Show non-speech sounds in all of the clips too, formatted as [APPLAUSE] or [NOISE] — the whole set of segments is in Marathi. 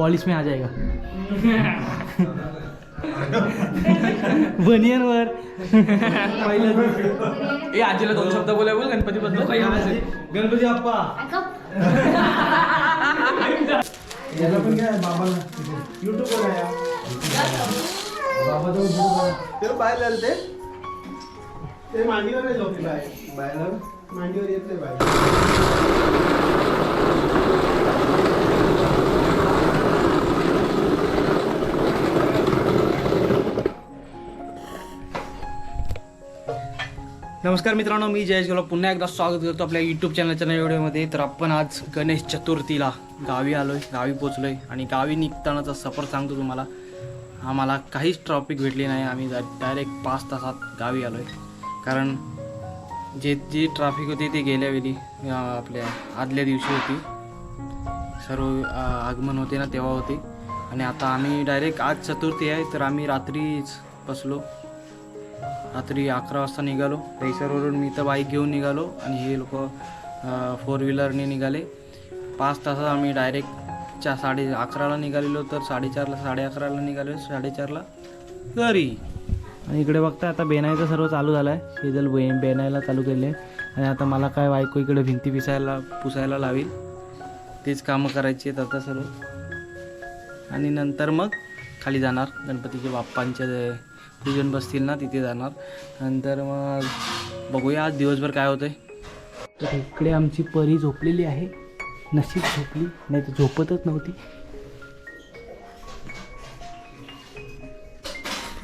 पॉलिश में आ जाएगा। बनियन वर पहिलं ए आजीला दोन शब्द बोला बोल गणपती बद्दल काही आवाज आहे. गणपती बाप्पा याला पण काय बाबाला. युट्यूबवर आहे. बाबा ते बाहेर आलं ते. ते मांडीवर नाही झोपली बाहेर बाहेर. मांडीवर येत नाही बाहेर. नमस्कार मित्रांनो मी जयेश गेलो पुन्हा एकदा स्वागत करतो आपल्या यूट्यूब चॅनलच्या नव्या व्हिडिओमध्ये. तर आपण आज गणेश चतुर्थीला गावी आलो आहे गावी पोचलो आहे आणि गावी निघतानाचा सफर सांगतो तुम्हाला. आम्हाला काहीच ट्रॉफिक भेटली नाही. आम्ही डायरेक्ट पाच तासात गावी आलो आहे कारण जे जी ट्रॅफिक होती ती गेल्या वेळी आपल्या आदल्या दिवशी होती. सर्व आगमन होते ना तेव्हा होते. आणि आता आम्ही डायरेक्ट आज चतुर्थी आहे. तर आम्ही रात्रीच बसलो. रात्री अकरा वाजता निघालो. पैसरवरून मी तर बाईक घेऊन निघालो आणि हे लोक फोर व्हीलरने निघाले. पाच तासात आम्ही डायरेक्ट चा साडे अकराला निघालेलो तर साडेचारला साडे अकराला निघालो साडेचारला. घरी. आणि इकडे बघता आता बेनायचं सर्व चालू झालं आहे शेजल बे बेनायला चालू केले. आणि आता मला काय बायको इकडे भिंती पिसायला पुसायला लावेल. तेच कामं करायची आहेत आता सर्व. आणि नंतर मग खाली जाणार. गणपतीच्या बाप्पांच्या जण पूजन बसतील ना तिथे जाणार. नंतर मग बघूया आज दिवसभर काय होतंय. तर इकडे आमची परी झोपलेली आहे. नशीब झोपली नाही तर झोपतच नव्हती.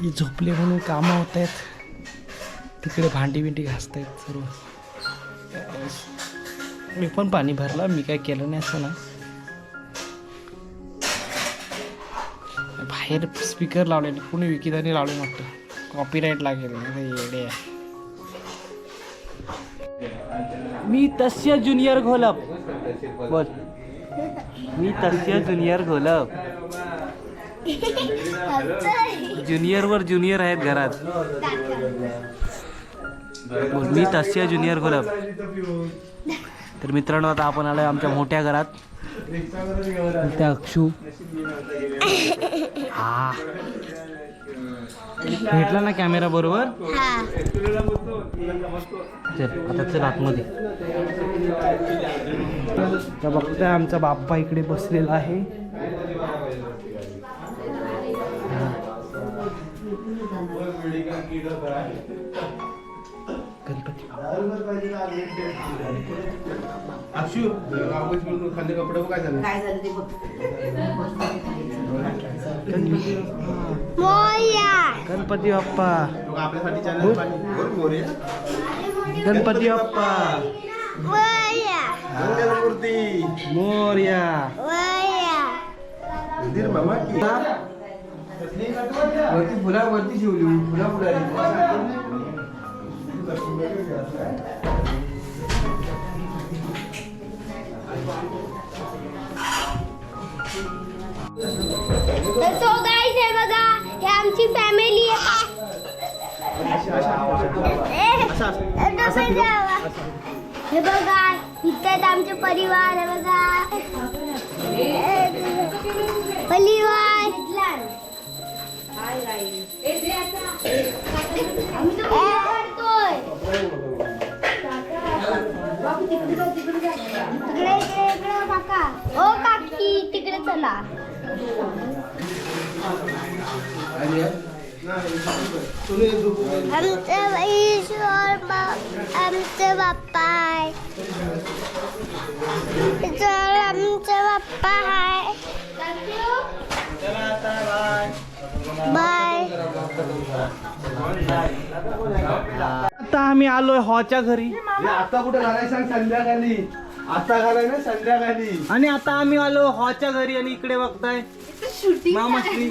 ही झोपले म्हणून कामं होत आहेत तिकडे भांडी बिंडी घासत आहेत सर्व. मी पण पाणी भरला मी काय केलं नाही असं ना बाहेर स्पीकर लावलेले. कुणी विकिताने लावले वाटतं कॉपीराईट लागेल. येडे. मी तस्य ज्युनियर घोलप. बोल. मी तस्य ज्युनियर घोलप. ज्युनियर वर ज्युनियर आहेत घरात. बोल. मी तस्य ज्युनियर घोलप. तर मित्रांनो आता आपण आलोय आमच्या मोठ्या घरात. त्या अक्षू. हा. भेटला ना कॅमेरा बरोबर? चल आता चल आतमध्ये. तर बघताय आमचा बाप्पा इकडे बसलेला आहे. गणपती अक्षू गावात मिळून खाल्ले कपडे बघ काय झालं. काय झालं ते बघ. गणपती गणपती बाप्पा. लोक आपल्यासाठी चॅनल बोल मोरे. गणपती बाप्पा. मंगलमूर्ती मोर्या. धीर मामा की. वरती फुला वरती शिवली फुला फुला. तर सो गाईज हे बघा हे आमची फॅमिली आहे. हे बघा इथे आमचे परिवार हे बघा. परिवार. आम्ही तर इकडे इकडे काका ओ काकी तिकडे चला आमचं ईश्वर आमचे बाप्पा आहे आमचे बाप्पा आहे बाय. आता आम्ही आलोय हॉच्या घरी. आता कुठे घालाय सांग संध्याकाळी. आता घालाय ना संध्याकाळी. आणि आता आम्ही आलो हॉच्या घरी आणि इकडे बघताय. मामाश्री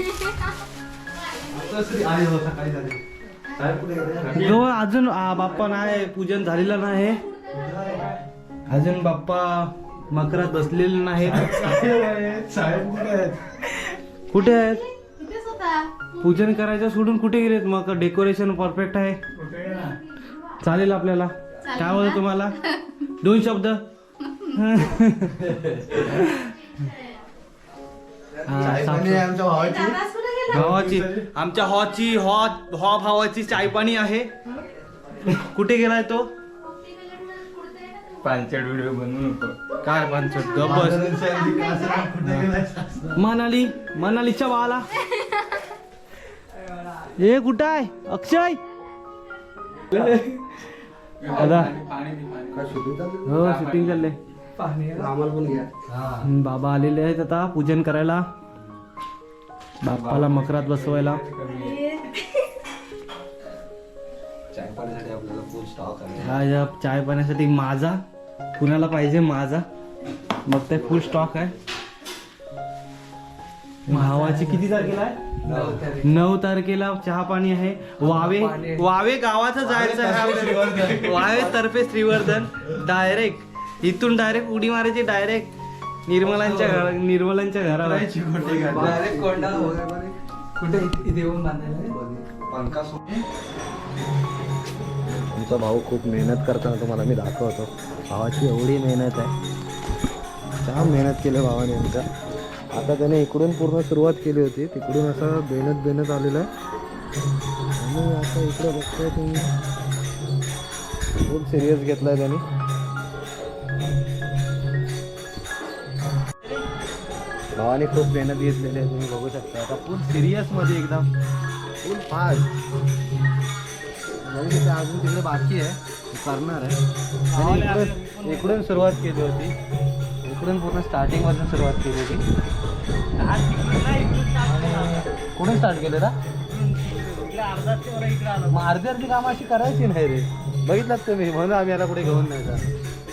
आता श्री आहे हो सकाळी झाली. साहेब कुठे गेले? जवळ अजून आ, बाप्पा नाही पूजन झालेलं नाही. अजून बाप्पा मकरात बसलेले नाहीत. साहेब आहेत, साहेब कुठे आहेत? कुठे आहेत? पूजन करायचं सोडून कुठे गेलेत? मग डेकोरेशन परफेक्ट आहे. चालेल आपल्याला? काय होतं तुम्हाला? [LAUGHS] दोन शब्द? [LAUGHS] हा, भावाची. आमच्या हॉची हॉ हॉ भावाची चायपाणी आहे. कुठे गेलाय तो? पांचट व्हिडिओ बनवू नको काय बांधतो गबस? मनाली मनालीच्या बाला [LAUGHS] ए कुठं आहे? अक्षय? दादा. हो शूटिंग चालले आम्हाला पण घ्या. बाबा आलेले आहेत आता पूजन करायला. बाप्पाला मकरात बसवायला. चाय पाण्यासाठी आपल्याला फुल स्टॉक आहे. हा या चाय पाण्यासाठी माझा. कुणाला पाहिजे माझा? मग ते फुल स्टॉक आहे. भावाची किती तारखेला आहे? नऊ तारखेला चहा पाणी आहे. वावे वावे गावाचं जायचं आहे. वावे तर्फे श्रीवर्धन. डायरेक्ट इथून डायरेक्ट उडी मारायची डायरेक्ट निर्मलांच्या घरा निर्मलांच्या घराला कुठे? बांधायला पंखा आमचा भाऊ खूप मेहनत करताना तुम्हाला मी दाखवतो. भावाची एवढी मेहनत आहे. जाम मेहनत केली भावाने आमच्या? आता त्याने इकडून पूर्ण सुरुवात केली होती. तिकडून असा बेनत बेनत आलेलं आहे. आणि आता इकडे बघतोय तुम्ही. खूप सिरियस घेतला आहे त्यांनी. भावाने खूप मेहनत घेतलेली आहे तुम्ही बघू शकता. आता फुल सिरियसमध्ये एकदम. फुल फास्ट नाही तिथे अजून तिकडे बाकी आहे. करणार आहे. इकडून इकडून सुरुवात केली होती. इकडून पूर्ण स्टार्टिंगपासून सुरुवात केली होती. कुठून स्टार्ट केलं ना मग अर्धी अर्धी कामं अशी करायची नाही रे. बघितलात तुम्ही म्हणून आम्ही याला कुठे घेऊन नाही जा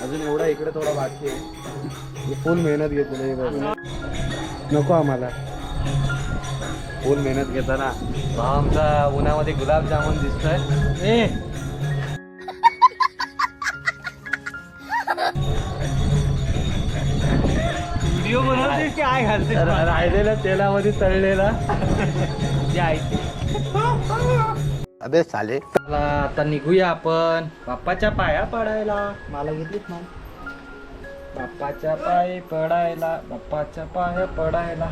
अजून एवढा इकडे थोडा बाकी आहे. फुल मेहनत घेतलेली नको आम्हाला. फुल मेहनत घेताना. आमचा उन्हामध्ये गुलाबजामुन दिसतोय. ए काय घालते तर राहिलेल्या तेलामध्ये तळलेला. अबे चाले चला आता निघूया आपण. बाप्पाच्या पाया पडायला. मला घेतलीच ना. बाप्पाच्या पाय पडायला. बाप्पाच्या पाया पडायला.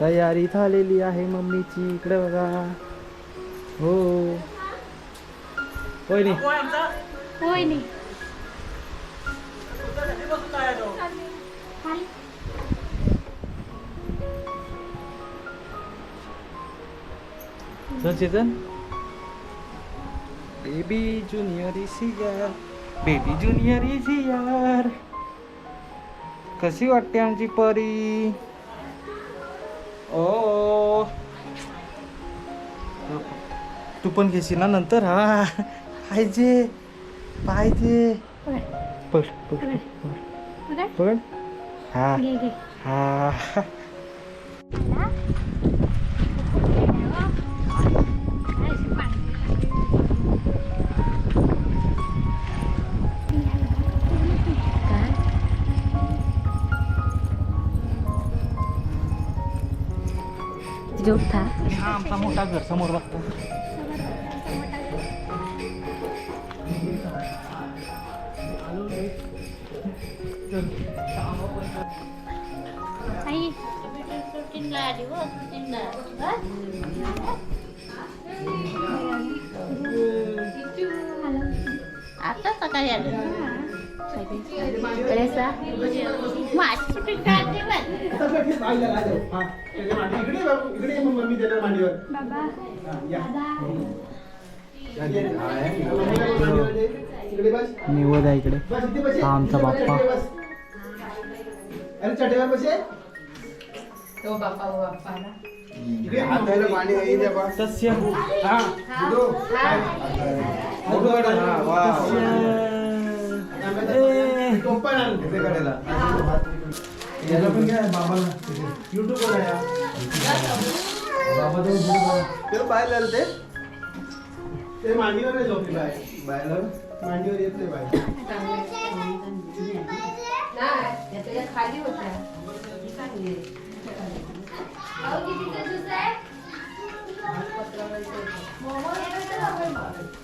तयारी झालेली आहे मम्मीची. इकडे बघा. हो. होय नी होय नाही चल चेतन बेबी ज्युनियर इसियर बेबी ज्युनियर इसियर कशी वाटते आमची परी? ओ. तू पण घेशील ना नंतर? हा. पाहिजे पाहिजे पकड पकड बघा पकड हा. हा. जोठा हा आमचा मोठा घर समोर बघतो आई आता सकाळी आलं कळेसा निवद आहे इकडे हा आमचा बाप्पा अरे चटेवर बसे तो बापा बाप्पा इकडे हात धुवायला पाणी आहे इथे बा. तस्य हा. हा, याला पण घ्या बाबाला. युट्यूब वर हा. बाबा तो बाहेर ते ते. मांडीवर नाही झोपली मांडीवर येत नाही बाय खाली होत्या होय.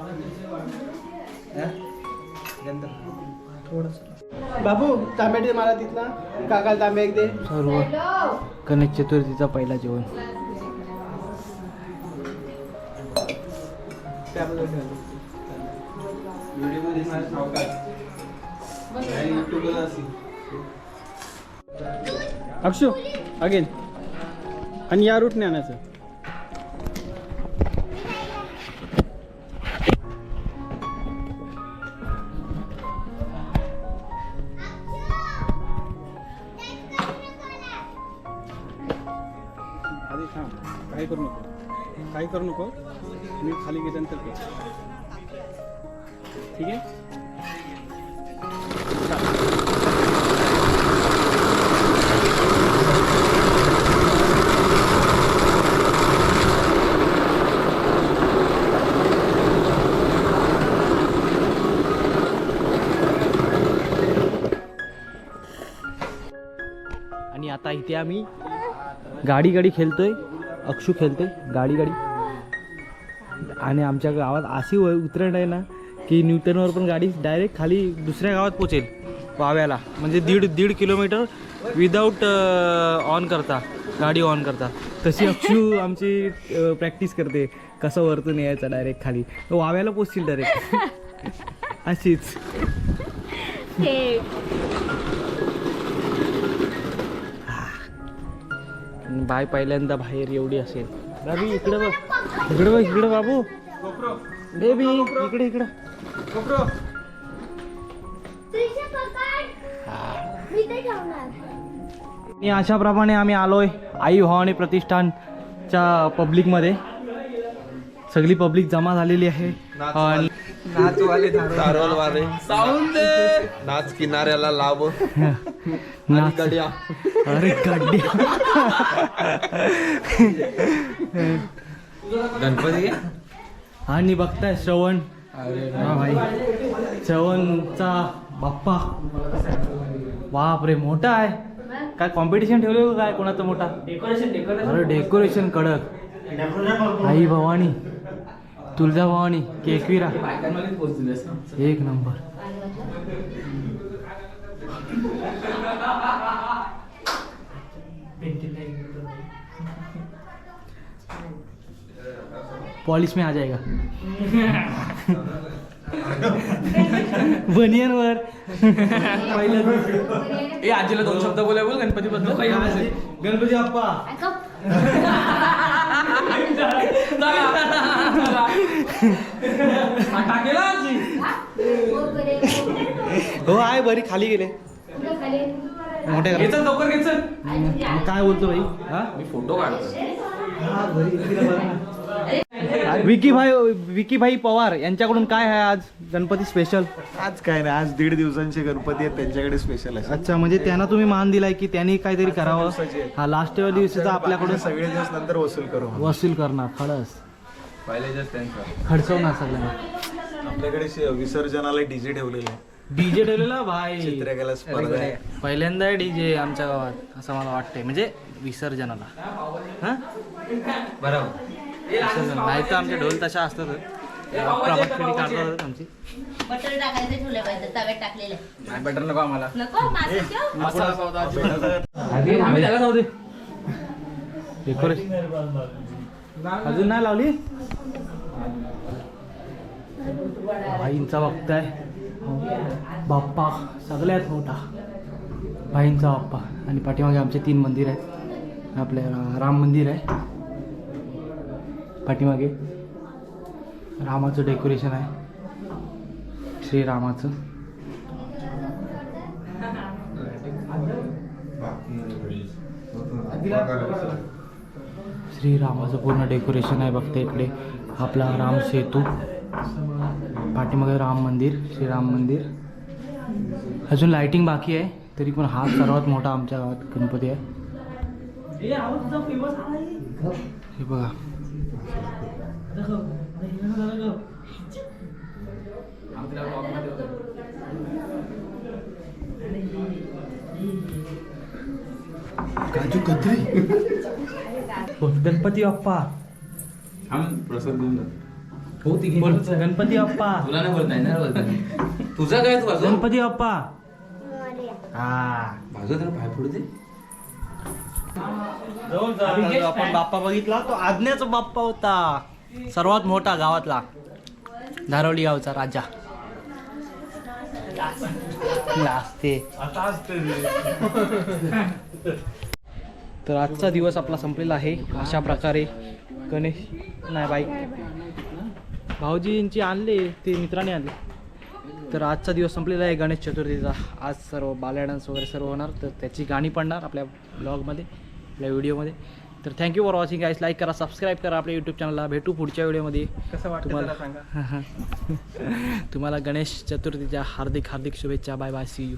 बाबू तांबे दे मला तिथला काका तांबे एक दे. सर्व गणेश चतुर्थीचा पहिला जेवण. अक्षु अगेन. आणि या रूटने आणायचं. करू नको. मी खाली गेल्यानंतर कर. ठीक आहे? आणि आता इथे आम्ही गाडी गाडी खेळतोय. अक्षू खेळतोय. गाडी गाडी आणि आमच्या गावात अशी व- उतरण आहे ना की न्यूटनवर पण गाडी डायरेक्ट खाली दुसऱ्या गावात पोचेल वाव्याला. म्हणजे दीड दीड किलोमीटर विदाऊट ऑन करता गाडी ऑन करता. तशी अक्षू [LAUGHS] आमची प्रॅक्टिस करते कसं वरतून यायचं डायरेक्ट खाली. वाव्याला पोचतील डायरेक्ट [LAUGHS] अशीच. बाय पहिल्यांदा बाहेर एवढी असेल. बाबी इकडे बघ. इकडे बघ इकडे बाबू. बेबी इकडे इकडे. मी अशाप्रमाणे आम्ही आलोय आई भवानी प्रतिष्ठानच्या पब्लिकमध्ये. सगळी पब्लिक जमा झालेली आहे. [LAUGHS] नाच किनाऱ्याला लाभ नाच- अरे गड्ड्या गणपती? आणि बघताय श्रवण. हा भाई. श्रवणचा बाप्पा. बाप रे मोठा आहे. काय कॉम्पिटिशन ठेवले काय? कोणाचा मोठा? डेकोरेशन डेकोरेशन अरे डेकोरेशन कडक. आई भवानी तुळजा भवानी केकविरा. एक नंबर. पॉलिश में आ जाएगा. बनियन वर ए आजीला दोन शब्द बोला बोल गणपती बद्दल. गणपती बाप्पा. हो आहे बरी खाली गेले. मग काय बोलतो भाई हा? मी फोटो विकी भाई विकी भाई पवार यांच्याकडून काय आहे आज गणपती स्पेशल आज काय नाही आज दीड दिवसांचे गणपती आहेत त्यांच्याकडे स्पेशल आहे. अच्छा म्हणजे त्यांना तुम्ही मान दिलाय की त्यांनी काहीतरी करावं? हा लास्ट दिवसाचा आपल्याकडून सगळे दिवस नंतर वसूल करू वसूल करणार खडस पहिल्याच्याच त्यांचा. खडचवणार सगळ्यांना. आपल्याकडे विसर्जनाला डीजे ठेवलेले आहे. डीजे ठेवलेला भाई. चित्रकला स्पर्धा आहे. पहिल्यांदा डीजे आमच्या गावात असं मला वाटतंय. म्हणजे विसर्जनाला. हा? बरोबर विसर्जन. नाही तर आमचे ढोल तशा काढतातच आमची. बटर टाकायचे ठेवले पाहिजे तव्यात टाकलेले नाही बटर नको आम्हाला. नको मासे ठेव मसाला पावता आम्ही त्याला जाऊ दे डेकोरेशन अजून नाही लावली? भाईंचा बघताय. बाप्पा सगळ्यात मोठा. भाईंचा बाप्पा. आणि पाठीमागे आमचे तीन मंदिर आहेत. आपले राम मंदिर आहे. पाठीमागे रामाचं डेकोरेशन आहे. श्रीरामाचं. श्रीरामाचं पूर्ण डेकोरेशन आहे बघते इकडे. आपला राम सेतू. पाठीमागे राम मंदिर श्रीराम मंदिर. अजून लाइटिंग बाकी आहे तरी पण हा सर्वात मोठा आमच्या गावात गणपती आहे. हे बघा. काजू कतरी? गणपती बाप्पा. प्रसाद गणपती बाप्पा. [LAUGHS] तुला नाही बोलता येणार बोलता तुझा काय तू वाजव गणपती बाप्पा. हा. त्याला पाय दे. आपण बाप्पा बघितला तो आज्ञाचा बाप्पा होता. सर्वात मोठा गावातला. धारवली गावचा राजा. असते तर आजचा दिवस आपला संपलेला आहे. अशा प्रकारे गणेश नाही बाईक भाऊजींची आणले ते मित्राने आणले. तर आजचा दिवस संपलेला आहे गणेश चतुर्थीचा. आज सर्व बाल्या डान्स वगैरे सर्व होणार तर त्याची गाणी पडणार आपल्या ब्लॉगमध्ये आपल्या व्हिडिओमध्ये तर thank you for watching guys like करा सबस्क्राईब करा आपल्या यूट्यूब चॅनलला भेटू पुढच्या व्हिडिओमध्ये कसं वाटतं तुम्हाला- सांगा. [LAUGHS] तुम्हाला गणेश चतुर्थीच्या हार्दिक हार्दिक शुभेच्छा. Bye bye C you